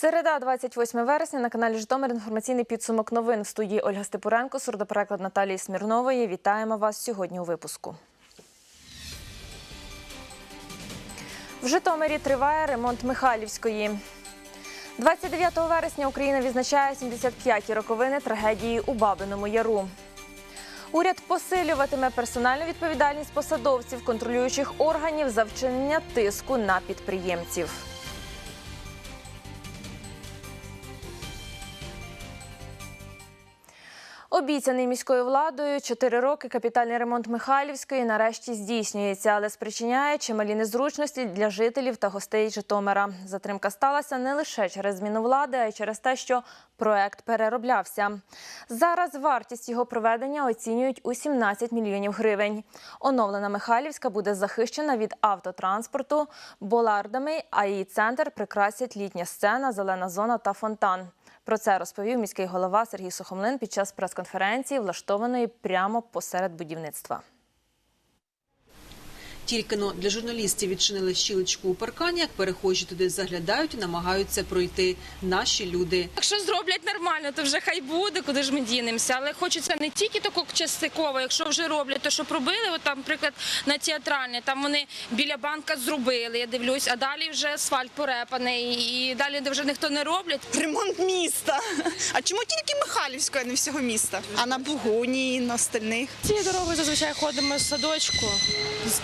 Середа, 28 вересня, на каналі Житомир інформаційний підсумок новин в студії Ольга Степуренко, сурдопереклад Наталії Смірнової. Вітаємо вас сьогодні у випуску. В Житомирі триває ремонт Михайлівської. 29 вересня Україна відзначає 75-ті роковини трагедії у Бабиному Яру. Уряд посилюватиме персональну відповідальність посадовців контролюючих органів за вчинення тиску на підприємців. Обіцяний міською владою чотири роки капітальний ремонт Михайлівської нарешті здійснюється, але спричиняє чималі незручності для жителів та гостей Житомира. Затримка сталася не лише через зміну влади, а й через те, що проект перероблявся. Зараз вартість його проведення оцінюють у 17 мільйонів гривень. Оновлена Михайлівська буде захищена від автотранспорту болардами, а її центр прикрасять літня сцена, зелена зона та фонтан. Про це розповів міський голова Сергій Сухомлин під час прес-конференції, влаштованої прямо посеред будівництва. Тільки но для журналістів відчинили щілочку у паркані, як перехожі туди заглядають і намагаються пройти наші люди. Якщо зроблять нормально, то вже хай буде, куди ж ми дінемося. Але хочеться не тільки тако частково, якщо вже роблять, то що пробили, от там, наприклад, на театральне, там вони біля банка зробили, я дивлюсь, а далі вже асфальт порепаний, і далі вже ніхто не роблять. ремонт міста. А чому тільки Михайлівської, а не всього міста? А на Бугуні, на остальних? Цією дорогою зазвичай ходимо з садочку,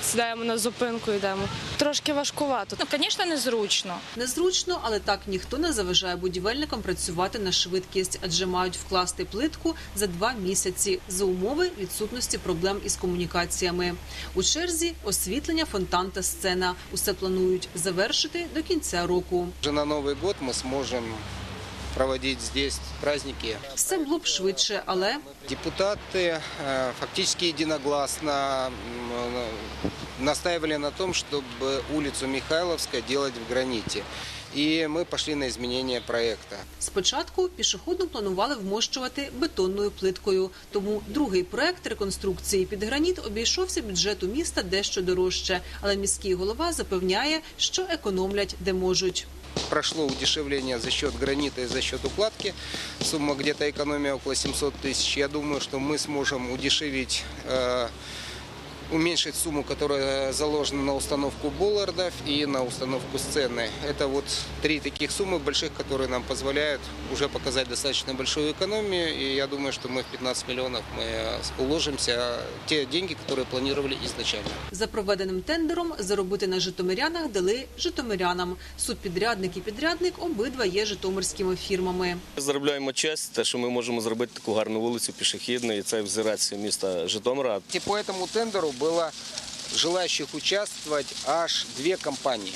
сідаємо на зупинку, йдемо. Трошки важкувато. Ну, звісно, незручно. Незручно, але так ніхто не заважає будівельникам працювати на швидкість, адже мають вкласти плитку за два місяці за умови відсутності проблем із комунікаціями. У черзі освітлення, фонтан та сцена. Усе планують завершити до кінця року. Уже на Новый год мы сможем проводить здесь праздники. Все було б швидше, але Депутаты э, фактически единогласно м, э, настаивали на том, чтобы улицу Михайловская делать в граните. И мы пошли на изменение проекта. Спочатку пішохідну планували вмощувати бетонною плиткою, тому другий проект реконструкції під граніт обійшовся бюджету міста дещо дорожче. Але міський голова запевняє, що економлять де можуть. Прошло удешевление за счет гранита и за счет укладки. Сумма где-то экономия около 700 тысяч. Я думаю, что мы сможем удешевить, э, уменьшить сумму, которая заложена на установку боллардов и на установку сцены. Это вот три таких суммы больших, которые нам позволяют уже показать достаточно большую экономию. И я думаю, что мы в 15 миллионов мы э, уложимся те деньги, которые планировали изначально. За проведеним тендером заробити на житомирянах дали житомирянам. Субпідрядник і підрядник обидва є житомирськими фірмами. Заробляємо честь, те, що ми можемо зробити таку гарну вулицю пішохідну, і це взірець міста Житомира. И по этому тендеру было желающих участвовать аж две компании.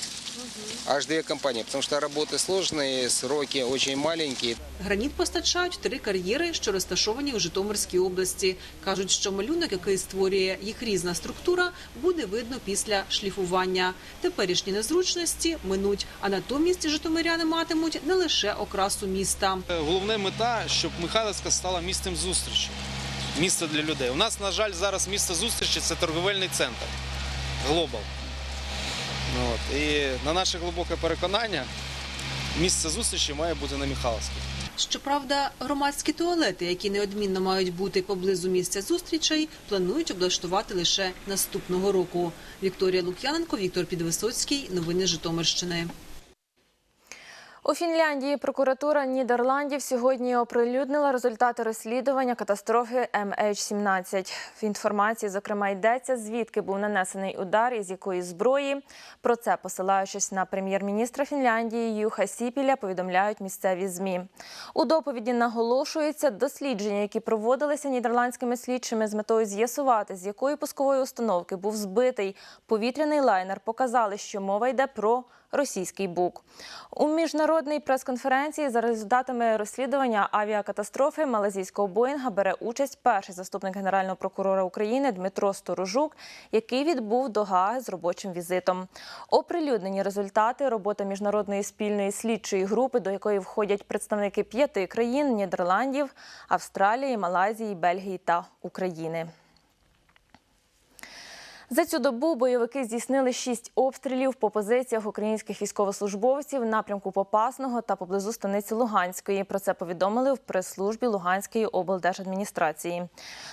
Аж две компании, потому что работы сложные, сроки очень маленькие. Граніт постачають три кар'єри, що розташовані у Житомирській області. Кажуть, що малюнок, який створює їх різна структура, буде видно після шліфування. Теперішні незручності минуть, а натомість житомиряни матимуть не лише окрасу міста. Головна мета, щоб Михайлівська стала місцем зустрічі, місце для людей. У нас, на жаль, зараз місце зустрічі це торговельний центр Глобал. Ну, От. І на наше глибоке переконання, місце зустрічі має бути на Михайлівській. Щоправда, громадські туалети, які неодмінно мають бути поблизу місця зустрічей, планують облаштувати лише наступного року. Вікторія Лук'яненко, Віктор Підвисоцький. Новини Житомирщини. У Фінляндії прокуратура Нідерландів сьогодні оприлюднила результати розслідування катастрофи MH17. В інформації, зокрема, йдеться, звідки був нанесений удар і з якої зброї. Про це, посилаючись на прем'єр-міністра Фінляндії Юха Сіпіля, повідомляють місцеві змі. У доповіді наголошується дослідження, які проводилися нідерландськими слідчими з метою з'ясувати, з якої пускової установки був збитий повітряний лайнер, показали, що мова йде про російський бук. У міжнародній прес-конференції за результатами розслідування авіакатастрофи малазійського Боїнга бере участь перший заступник генерального прокурора України Дмитро Сторожук, який відбув до Гааги з робочим візитом. Оприлюднені результати роботи міжнародної спільної слідчої групи, до якої входять представники п'яти країн Нідерландів, Австралії, Малайзії, Бельгії та України. За цю добу бойовики здійснили шість обстрілів по позиціях українських військовослужбовців в напрямку Попасного та поблизу станиці Луганської. Про це повідомили в прес-службі Луганської облдержадміністрації.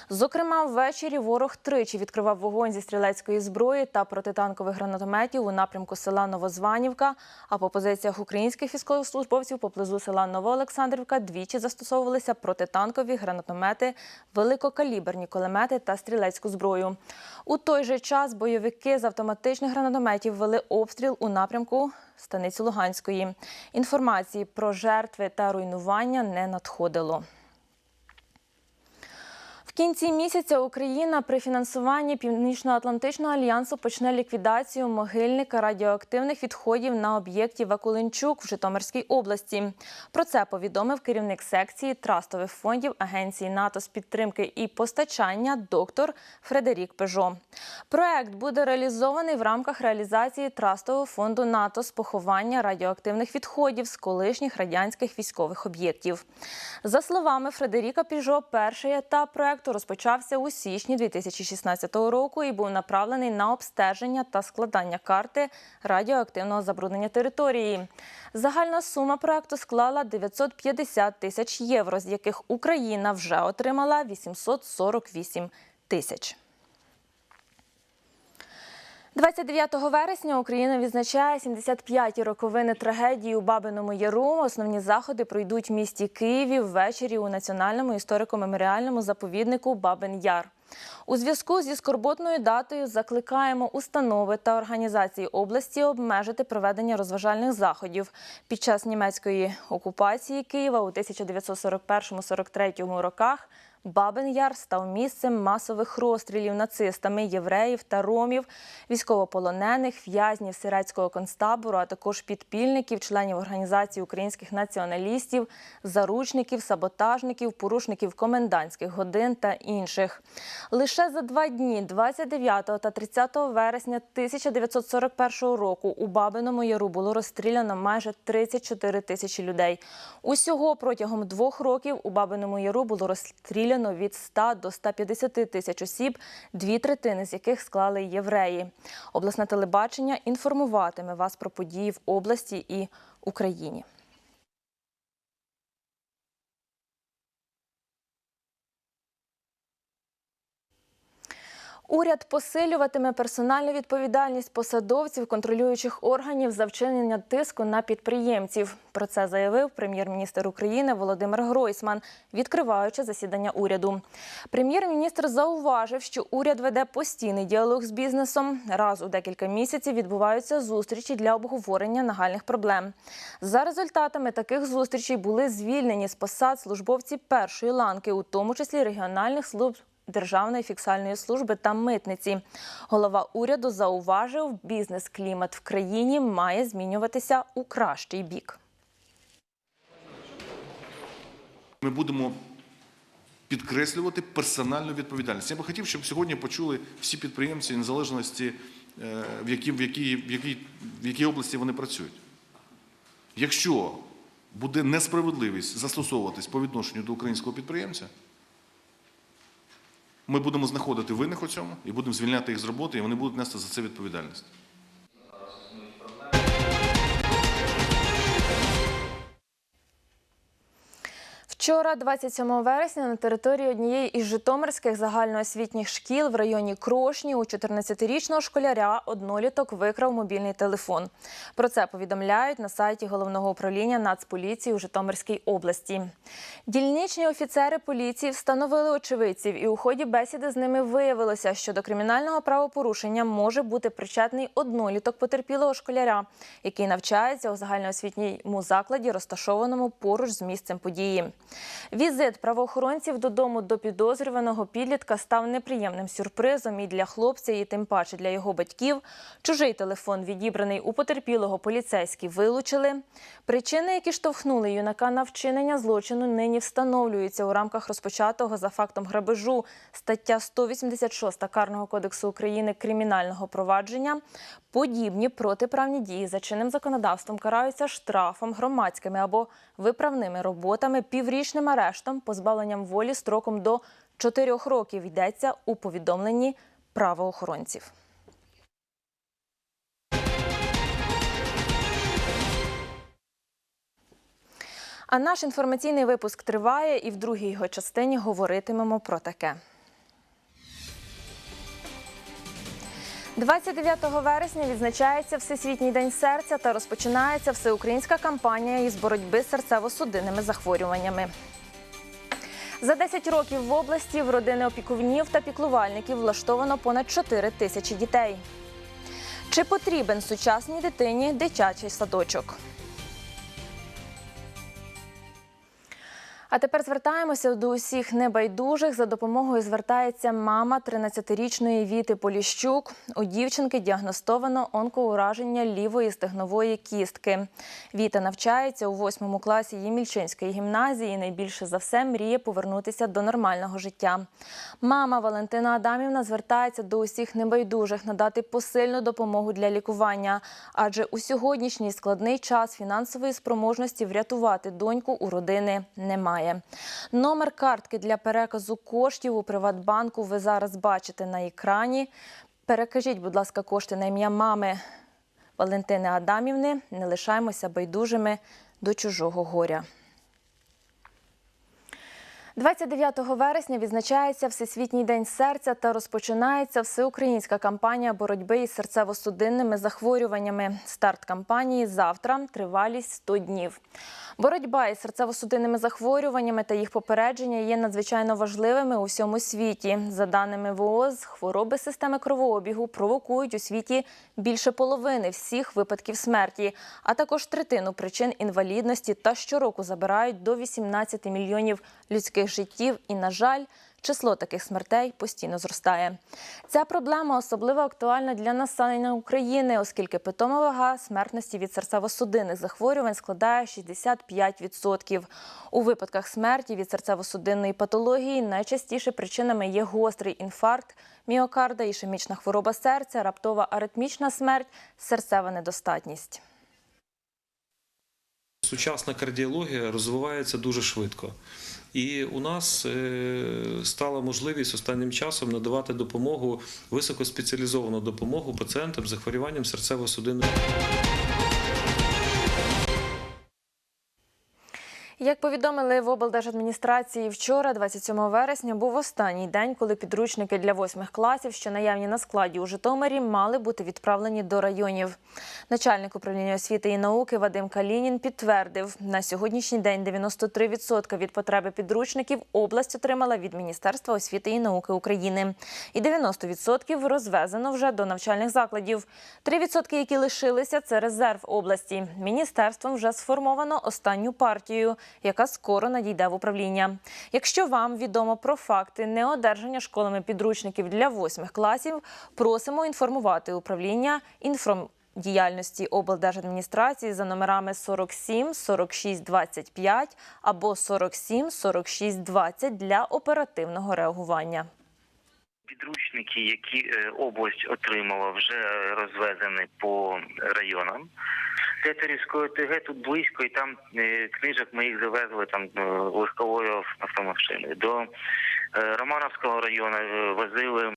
Зокрема, ввечері ворог тричі відкривав вогонь зі стрілецької зброї та протитанкових гранатометів у напрямку села Новозванівка. А по позиціях українських військовослужбовців поблизу села Новоолександрівка двічі застосовувалися протитанкові гранатомети, великокаліберні кулемети та стрілецьку зброю. У той же час бойовики з автоматичних гранатометів вели обстріл у напрямку станиці Луганської. Інформації про жертви та руйнування не надходило. Кінці місяця Україна при фінансуванні Північно-Атлантичного альянсу почне ліквідацію могильника радіоактивних відходів на об'єкті Вакуленчук в Житомирській області. Про це повідомив керівник секції трастових фондів Агенції НАТО з підтримки і постачання доктор Фредерік Пежо. Проект буде реалізований в рамках реалізації трастового фонду НАТО з поховання радіоактивних відходів з колишніх радянських військових об'єктів. За словами Фредеріка Піжо, перший етап проекту розпочався у січні 2016 року і був направлений на обстеження та складання карти радіоактивного забруднення території. Загальна сума проекту склала 950 тисяч євро, з яких Україна вже отримала 848 тисяч. 29 вересня Україна відзначає 75-ті роковини трагедії у Бабиному Яру. Основні заходи пройдуть в місті Києві ввечері у національному історико-меморіальному заповіднику Бабин Яр. У зв'язку зі скорботною датою закликаємо установи та організації області обмежити проведення розважальних заходів під час німецької окупації Києва у 1941-43 роках. Бабин Яр став місцем масових розстрілів нацистами, євреїв та ромів, військовополонених, в'язнів сирецького концтабору, а також підпільників, членів організації українських націоналістів, заручників, саботажників, порушників комендантських годин та інших. Лише за два дні, 29 та 30 вересня 1941 року, у Бабиному Яру було розстріляно майже 34 тисячі людей. Усього протягом двох років у Бабиному Яру було розстріляно від 100 до 150 тисяч осіб, дві третини з яких склали євреї. Обласне телебачення інформуватиме вас про події в області і Україні. Уряд посилюватиме персональну відповідальність посадовців контролюючих органів за вчинення тиску на підприємців. Про це заявив прем'єр-міністр України Володимир Гройсман, відкриваючи засідання уряду. Прем'єр-міністр зауважив, що уряд веде постійний діалог з бізнесом. Раз у декілька місяців відбуваються зустрічі для обговорення нагальних проблем. За результатами таких зустрічей були звільнені з посад службовці першої ланки, у тому числі регіональних служб Державної фіксальної служби та митниці. Голова уряду зауважив, бізнес-клімат в країні має змінюватися у кращий бік. Ми будемо підкреслювати персональну відповідальність. Я би хотів, щоб сьогодні почули всі підприємці незалежності, е, в якій, в, якій, в, якій, в якій області вони працюють. Якщо буде несправедливість застосовуватись по відношенню до українського підприємця, ми будемо знаходити винних у цьому і будемо звільняти їх з роботи, і вони будуть нести за це відповідальність. Вчора, 27 вересня, на території однієї із житомирських загальноосвітніх шкіл в районі Крошні у 14-річного школяря одноліток викрав мобільний телефон. Про це повідомляють на сайті головного управління Нацполіції у Житомирській області. Дільничні офіцери поліції встановили очевидців, і у ході бесіди з ними виявилося, що до кримінального правопорушення може бути причетний одноліток потерпілого школяря, який навчається у загальноосвітньому закладі, розташованому поруч з місцем події. Візит правоохоронців додому до підозрюваного підлітка став неприємним сюрпризом і для хлопця, і тим паче для його батьків. Чужий телефон, відібраний у потерпілого, поліцейські вилучили. Причини, які штовхнули юнака на вчинення злочину, нині встановлюються у рамках розпочатого за фактом грабежу стаття 186 Карного кодексу України кримінального провадження. Подібні протиправні дії за чинним законодавством караються штрафом, громадськими або виправними роботами, піврічним довічним арештом, позбавленням волі строком до чотирьох років йдеться у повідомленні правоохоронців. А наш інформаційний випуск триває, і в другій його частині говоритимемо про таке. 29 вересня відзначається Всесвітній день серця та розпочинається всеукраїнська кампанія із боротьби з серцево-судинними захворюваннями. За 10 років в області в родини опікунів та піклувальників влаштовано понад 4 тисячі дітей. Чи потрібен сучасній дитині дитячий садочок? А тепер звертаємося до усіх небайдужих. За допомогою звертається мама 13-річної Віти Поліщук. У дівчинки діагностовано онкоураження лівої стегнової кістки. Віта навчається у восьмому класі Ємільчинської гімназії. і Найбільше за все мріє повернутися до нормального життя. Мама Валентина Адамівна звертається до усіх небайдужих надати посильну допомогу для лікування, адже у сьогоднішній складний час фінансової спроможності врятувати доньку у родини немає. Номер картки для переказу коштів у Приватбанку ви зараз бачите на екрані. Перекажіть, будь ласка, кошти на ім'я мами Валентини Адамівни. Не лишаємося байдужими до чужого горя. 29 вересня відзначається Всесвітній день серця та розпочинається всеукраїнська кампанія боротьби із серцево-судинними захворюваннями. Старт кампанії завтра, тривалість 100 днів. Боротьба із серцево-судинними захворюваннями та їх попередження є надзвичайно важливими у всьому світі. За даними ВООЗ, хвороби системи кровообігу провокують у світі більше половини всіх випадків смерті, а також третину причин інвалідності та щороку забирають до 18 мільйонів людських життів. І, на жаль, число таких смертей постійно зростає. Ця проблема особливо актуальна для населення України, оскільки питома вага смертності від серцево-судинних захворювань складає 65%. У випадках смерті від серцево-судинної патології найчастіше причинами є гострий інфаркт, міокарда, ішемічна хвороба серця, раптова аритмічна смерть, серцева недостатність. Сучасна кардіологія розвивається дуже швидко. І у нас е, стала можливість останнім часом надавати допомогу, високоспеціалізовану допомогу пацієнтам з захворюванням серцево-судинної. Як повідомили в облдержадміністрації вчора, 27 вересня, був останній день, коли підручники для восьмих класів, що наявні на складі у Житомирі, мали бути відправлені до районів. Начальник управління освіти і науки Вадим Калінін підтвердив, на сьогоднішній день 93% від потреби підручників область отримала від Міністерства освіти і науки України. І 90% розвезено вже до навчальних закладів. 3%, які лишилися, це резерв області. Міністерством вже сформовано останню партію, яка скоро надійде в управління. Якщо вам відомо про факти неодержання школами підручників для восьмих класів, просимо інформувати управління інформ. Діяльності облдержадміністрації за номерами 47 46 25 або 47 46 20 для оперативного реагування. Підручники, які е, область отримала, вже розвезені по районам. Тетерівської ТГ тут близько, і там е, книжок ми їх завезли там е, легковою автомашиною. До Романовського району е, возили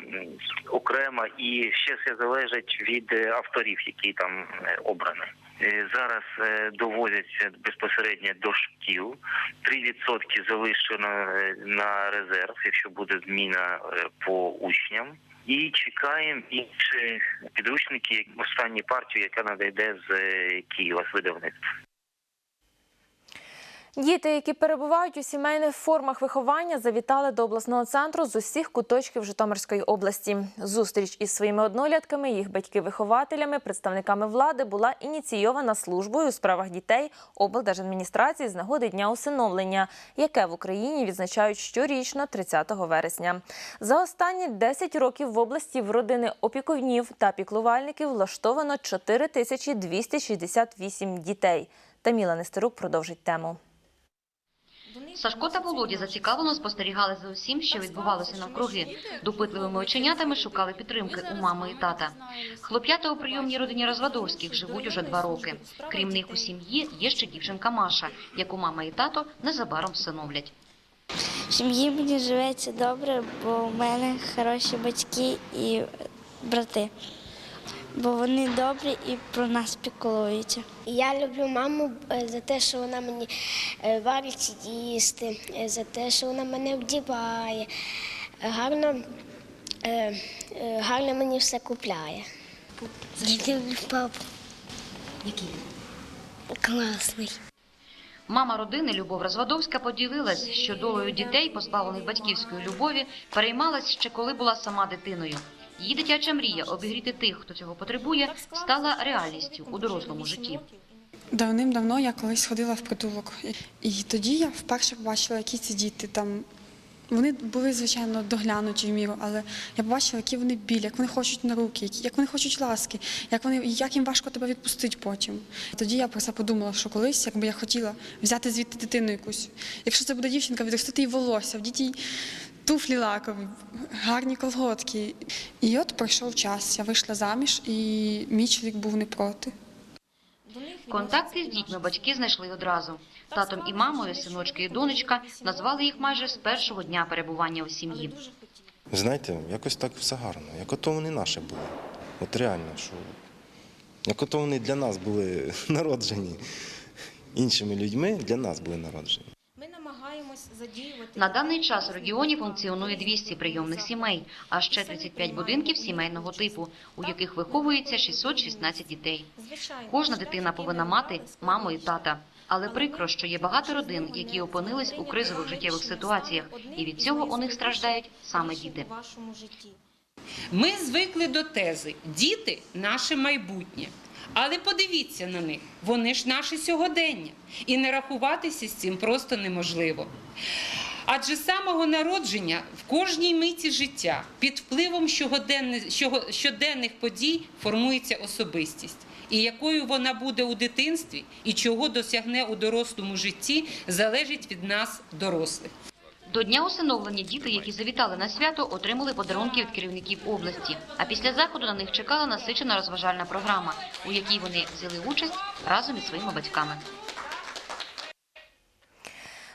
окремо, і ще все залежить від е, авторів, які там е, обрані. Е, Зараз е, довозяться безпосередньо до шкіл. 3% залишено е, на резерв, якщо буде зміна е, по учням. І чекаємо інші підручники, останню партію, яка надійде з е, Києва з видавництва. Діти, які перебувають у сімейних формах виховання, завітали до обласного центру з усіх куточків Житомирської області. Зустріч із своїми однолітками, їх батьки-вихователями, представниками влади була ініційована службою у справах дітей облдержадміністрації з нагоди дня усиновлення, яке в Україні відзначають щорічно 30 вересня. За останні 10 років в області в родини опікунів та піклувальників влаштовано 4268 дітей. Таміла Нестерук продовжить тему. Сашко та Володя зацікавлено спостерігали за усім, що відбувалося навкруги. Допитливими оченятами шукали підтримки у мами і тата. Хлоп'ята у прийомній родині Розвадовських живуть уже два роки. Крім них у сім'ї є ще дівчинка Маша, яку мама і тато незабаром всиновлять. В сім'ї мені живеться добре, бо в мене хороші батьки і брати. Бо вони добрі і про нас піклуються. Я люблю маму е, за те, що вона мені е, варить їсти, е, за те, що вона мене вдіває, гарно, гарно мені все купляє. Я люблю папу. Який? Класний. Мама родини Любов Розвадовська поділилась, що долею дітей, позбавлених батьківської любові, переймалась ще коли була сама дитиною. Її дитяча мрія обігріти тих, хто цього потребує, стала реальністю у дорослому житті. Давним-давно я колись ходила в притулок, і тоді я вперше побачила, які ці діти там. Вони були, звичайно, доглянуті в міру, але я побачила, які вони білі, як вони хочуть на руки, як вони хочуть ласки, як вони як їм важко тебе відпустити потім. Тоді я про це подумала, що колись, якби я хотіла взяти звідти дитину якусь. Якщо це буде дівчинка, відростити їй волосся, вдіти їй туфлі лакові, гарні колготки. І от пройшов час. Я вийшла заміж, і мій чоловік був не проти. Контакти з дітьми батьки знайшли одразу. Татом і мамою, синочки і донечка назвали їх майже з першого дня перебування у сім'ї. Знаєте, якось так все гарно. Як ото вони наші були. От реально, що як ото вони для нас були народжені іншими людьми, для нас були народжені. На даний час у регіоні функціонує 200 прийомних сімей, а ще 35 будинків сімейного типу, у яких виховується 616 дітей. звичайно. Кожна дитина повинна мати маму і тата. Але прикро, що є багато родин, які опинились у кризових життєвих ситуаціях, і від цього у них страждають саме діти. Ми звикли до тези діти наше майбутнє. Але подивіться на них, вони ж наше сьогодення. І не рахуватися з цим просто неможливо. Адже з самого народження в кожній миті життя під впливом щоденних подій формується особистість. І якою вона буде у дитинстві і чого досягне у дорослому житті, залежить від нас, дорослих. До дня усиновлення діти, які завітали на свято, отримали подарунки від керівників області. А після заходу на них чекала насичена розважальна програма, у якій вони взяли участь разом із своїми батьками.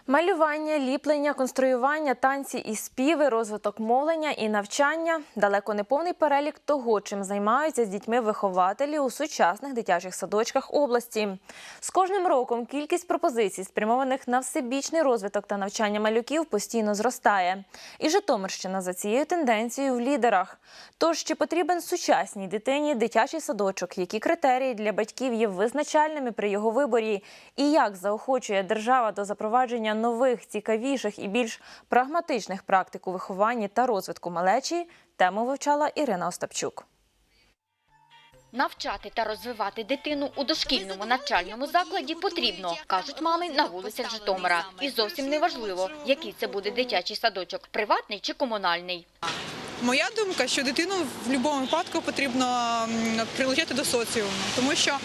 Малювання, ліплення, конструювання, танці і співи, розвиток мовлення і навчання далеко не повний перелік того, чим займаються з дітьми вихователі у сучасних дитячих садочках області. З кожним роком кількість пропозицій, спрямованих на всебічний розвиток та навчання малюків, постійно зростає. І Житомирщина за цією тенденцією в лідерах. Тож чи потрібен сучасній дитині дитячий садочок? Які критерії для батьків є визначальними при його виборі? І як заохочує держава до запровадження нових, цікавіших і більш прагматичних практик у вихованні та розвитку малечі? Тему вивчала Ірина Остапчук. Навчати та розвивати дитину у дошкільному навчальному закладі потрібно, кажуть мами на вулицях Житомира. І зовсім не важливо, який це буде дитячий садочок, приватний чи комунальний. Моя думка, що дитину в будь-якому випадку потрібно прилучати до соціуму, тому що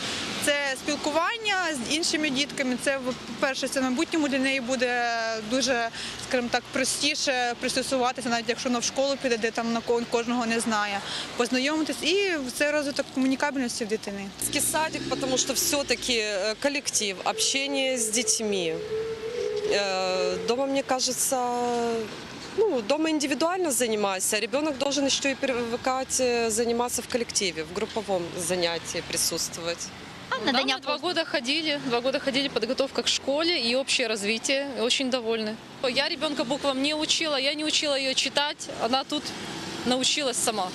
це спілкування з іншими дітками. Це по-перше, це в майбутньому для неї буде дуже, скажімо так, простіше пристосуватися, навіть якщо вона в школу піде, де там на кожного не знає, познайомитись, і це розвиток комунікабельності в дитини. Садик, потому что все-таки коллектив, общение с детьми. Э, Дома, мне кажется, ну, дома индивидуально занимайся, а ребенок должен еще и привыкать э, заниматься в коллективе, в групповом занятии присутствовать. Да, мы два года ходили, два года ходили подготовка к школе и общее развитие. и Очень довольны. Я ребенка буквам не учила, я не учила ее читать, она тут научилась сама.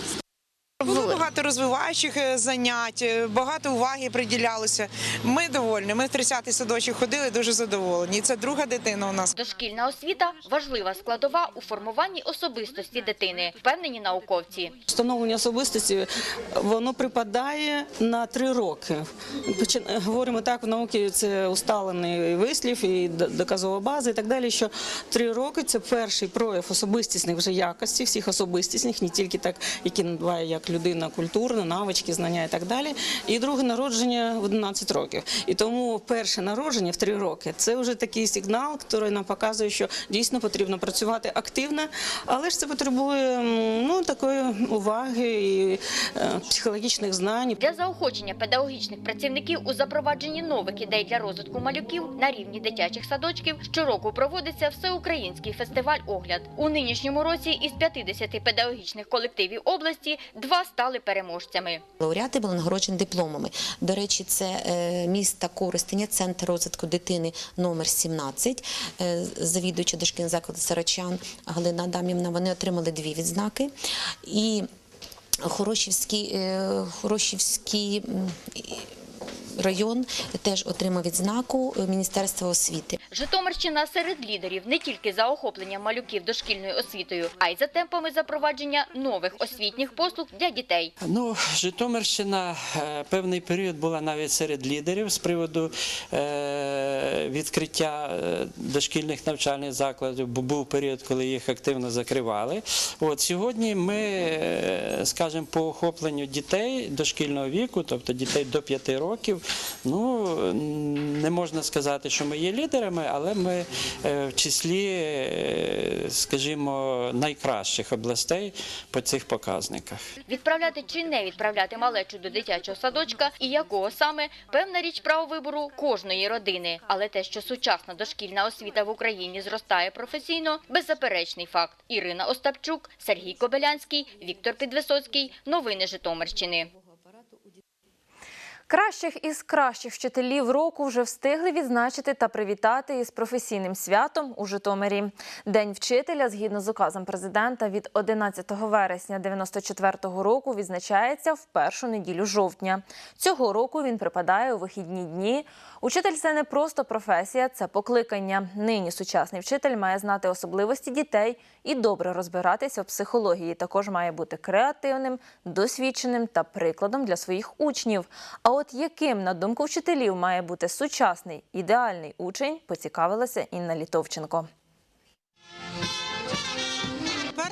Було багато розвиваючих е, занять, е, багато уваги приділялося. Ми довольні. Ми в 30-й садочок ходили дуже задоволені. І це друга дитина у нас. Дошкільна освіта важлива складова у формуванні особистості дитини, впевнені науковці. Встановлення особистості воно припадає на три роки. Говоримо так, в науці це усталений вислів і доказова база і так далі. Що три роки це перший прояв особистісних вже якості, всіх особистісних, не тільки так, які надбає як людина культурна, навички, знання і так далі. І друге народження в 11 років. І тому перше народження в три роки це вже такий сигнал, який нам показує, що дійсно потрібно працювати активно, але ж це потребує ну такої уваги і е, психологічних знань. Для заохочення педагогічних працівників у запровадженні нових ідей для розвитку малюків на рівні дитячих садочків щороку проводиться всеукраїнський фестиваль «Огляд». У нинішньому році із 50 педагогічних колективів області Два стали переможцями. Лауреати були нагороджені дипломами. До речі, це міста місто Коростеня, центр розвитку дитини номер 17, е, завідуюча дошкільного закладу Сарачан Галина Адамівна. Вони отримали дві відзнаки. І Хорошівський, е, Хорошівський район теж отримав відзнаку Міністерства освіти. Житомирщина серед лідерів не тільки за охопленням малюків дошкільною освітою, а й за темпами запровадження нових освітніх послуг для дітей. Ну, Житомирщина е, певний період була навіть серед лідерів з приводу е, відкриття е, дошкільних навчальних закладів, бо був період, коли їх активно закривали. От сьогодні ми, скажімо, по охопленню дітей дошкільного віку, тобто дітей до 5 років, ну не можна сказати, що ми є лідерами, але ми е, в числі, е, скажімо, найкращих областей по цих показниках. Відправляти чи не відправляти малечу до дитячого садочка і якого саме певна річ право вибору кожної родини. Але те, що сучасна дошкільна освіта в Україні зростає професійно, беззаперечний факт. Ірина Остапчук, Сергій Кобилянський, Віктор Підвисоцький. Новини Житомирщини. Кращих із кращих вчителів року вже встигли відзначити та привітати із професійним святом у Житомирі. День вчителя, згідно з указом президента, від 11 вересня 94-го року відзначається в першу неділю жовтня. Цього року він припадає у вихідні дні. Учитель це не просто професія, це покликання. Нині сучасний вчитель має знати особливості дітей і добре розбиратися в психології. Також має бути креативним, досвідченим та прикладом для своїх учнів. А от яким, на думку вчителів, має бути сучасний ідеальний учень, поцікавилася Інна Літовченко.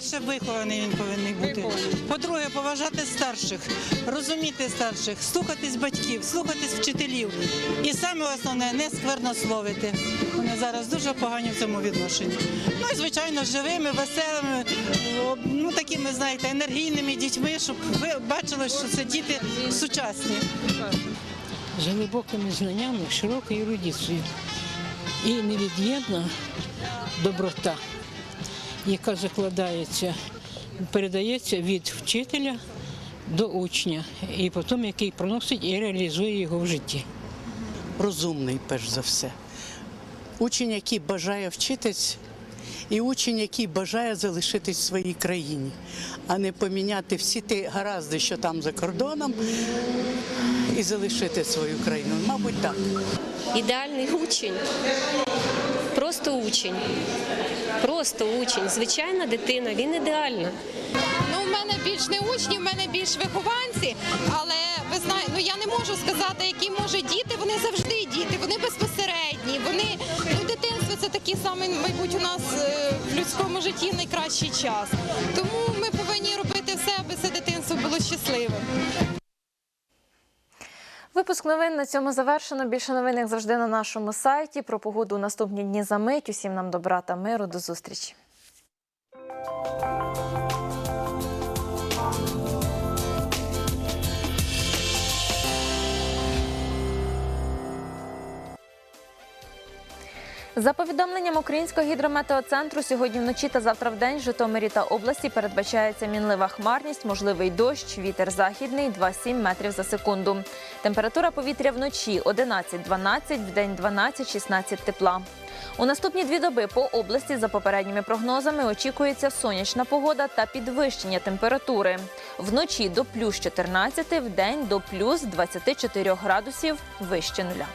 Перше, вихований він повинен бути. По-друге, поважати старших, розуміти старших, слухатись батьків, слухатись вчителів. І саме основне не сквернословити. Вони зараз дуже погані в цьому відношенні. Ну і звичайно, живими, веселими, ну такими, знаєте, енергійними дітьми, щоб ви бачили, що це діти сучасні. з глибокими знаннями, широкою ерудицією і невід'ємна доброта, яка закладається, передається від вчителя до учня, і потім який проносить і реалізує його в житті. розумний, перш за все. Учень, який бажає вчитись, і учень, який бажає залишитись в своїй країні, а не поміняти всі ті гаразди, що там за кордоном, і залишити свою країну. Мабуть, так. Ідеальний учень. Просто учень. Просто учень. Звичайна дитина, він ідеальна. Ну, в мене більш не учні, в мене більш вихованці, але ви знаєте, ну я не можу сказати, які може діти. Вони завжди діти, вони безпосередні. Вони ну, дитинство це такий самий, мабуть, у нас е, в людському житті найкращий час. Тому ми повинні робити все, аби це дитинство було щасливим. Випуск новин на цьому завершено. Більше новин, як завжди, на нашому сайті. Про погоду наступні дні за мить. Усім нам добра та миру. До зустрічі. За повідомленням Українського гідрометеоцентру, сьогодні вночі та завтра в день в Житомирі та області передбачається мінлива хмарність, можливий дощ, вітер західний 2,7 метрів за секунду. Температура повітря вночі 11-12, в день 12-16 тепла. У наступні дві доби по області, за попередніми прогнозами, очікується сонячна погода та підвищення температури. Вночі до плюс 14, в день до плюс 24 градусів вище нуля.